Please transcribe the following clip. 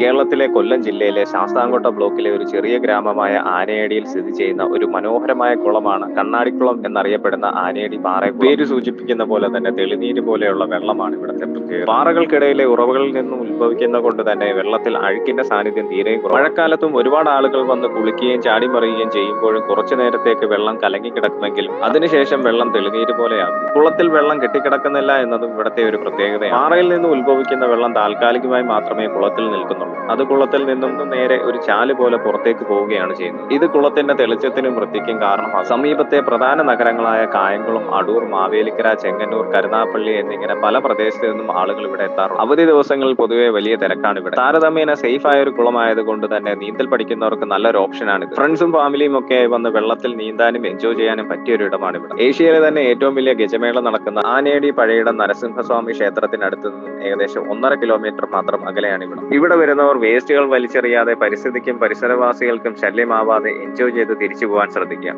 കേരളത്തിലെ കൊല്ലം ജില്ലയിലെ ശാസ്താംകോട്ട ബ്ലോക്കിലെ ഒരു ചെറിയ ഗ്രാമമായ ആനയടിയിൽ സ്ഥിതി ചെയ്യുന്ന ഒരു മനോഹരമായ കുളമാണ് കണ്ണാടിക്കുളം എന്നറിയപ്പെടുന്ന ആനയടി പാറ പേര് സൂചിപ്പിക്കുന്ന പോലെ തന്നെ തെളിനീര് പോലെയുള്ള വെള്ളമാണ് ഇവിടുത്തെ പ്രത്യേകത. പാറകൾക്കിടയിലെ ഉറവുകളിൽ നിന്നും ഉത്ഭവിക്കുന്ന കൊണ്ട് തന്നെ വെള്ളത്തിൽ അഴുക്കിന്റെ സാന്നിധ്യം തീരെയും മഴക്കാലത്തും ഒരുപാട് ആളുകൾ വന്ന് കുളിക്കുകയും ചാടിമറിയുകയും ചെയ്യുമ്പോഴും കുറച്ചു നേരത്തേക്ക് വെള്ളം കലങ്ങി കിടക്കുമെങ്കിലും അതിനുശേഷം വെള്ളം തെളിനീര് പോലെയാകും കുളത്തിൽ വെള്ളം കെട്ടിക്കിടക്കുന്നില്ല എന്നതും ഇവിടുത്തെ ഒരു പ്രത്യേകതയാണ്. പാറയിൽ നിന്ന് ഉത്ഭവിക്കുന്ന വെള്ളം താൽക്കാലികമായി മാത്രമേ കുളത്തിൽ നിൽക്കുന്നുള്ളൂ. അത് കുളത്തിൽ നിന്നും നേരെ ഒരു ചാൽ പോലെ പുറത്തേക്ക് പോവുകയാണ് ചെയ്യുന്നത്. ഇത് കുളത്തിന്റെ തെളിച്ചത്തിനും വൃത്തിക്കും കാരണം സമീപത്തെ പ്രധാന നഗരങ്ങളായ കായംകുളം അടൂർ മാവേലിക്കര ചെങ്ങന്നൂർ കരുനാപ്പള്ളി എന്നിങ്ങനെ പല പ്രദേശത്തു നിന്നും ആളുകൾ ഇവിടെ എത്താറുണ്ട്. അവധി ദിവസങ്ങളിൽ പൊതുവെ വലിയ തിരക്കാണ് ഇവിടെ. താരതമ്യേന സേഫ് ആയ ഒരു കുളമായത് കൊണ്ട് തന്നെ നീന്തൽ പഠിക്കുന്നവർക്ക് നല്ലൊരു ഓപ്ഷനാണ് ഫ്രണ്ട്സും ഫാമിലിയും ഒക്കെ വന്ന് വെള്ളത്തിൽ നീന്താനും എൻജോയ് ചെയ്യാനും പറ്റിയ ഒരു ഇടമാണ് ഇവിടെ. ഏഷ്യയിലെ തന്നെ ഏറ്റവും വലിയ ഗജമേള നടക്കുന്ന ആനേടി പഴയിടം നരസിംഹസ്വാമി ക്ഷേത്രത്തിനടുത്ത് നിന്നും ഏകദേശം ഒന്നര കിലോമീറ്റർ മാത്രം അകലെയാണ് ഇവിടെ. ഇവിടെ വരുന്നവർ വേസ്റ്റുകൾ വലിച്ചെറിയാതെ പരിസ്ഥിതിക്കും പരിസരവാസികൾക്കും ശല്യമാവാതെ എൻജോയ് ചെയ്ത് തിരിച്ചു പോകാൻ ശ്രദ്ധിക്കുക.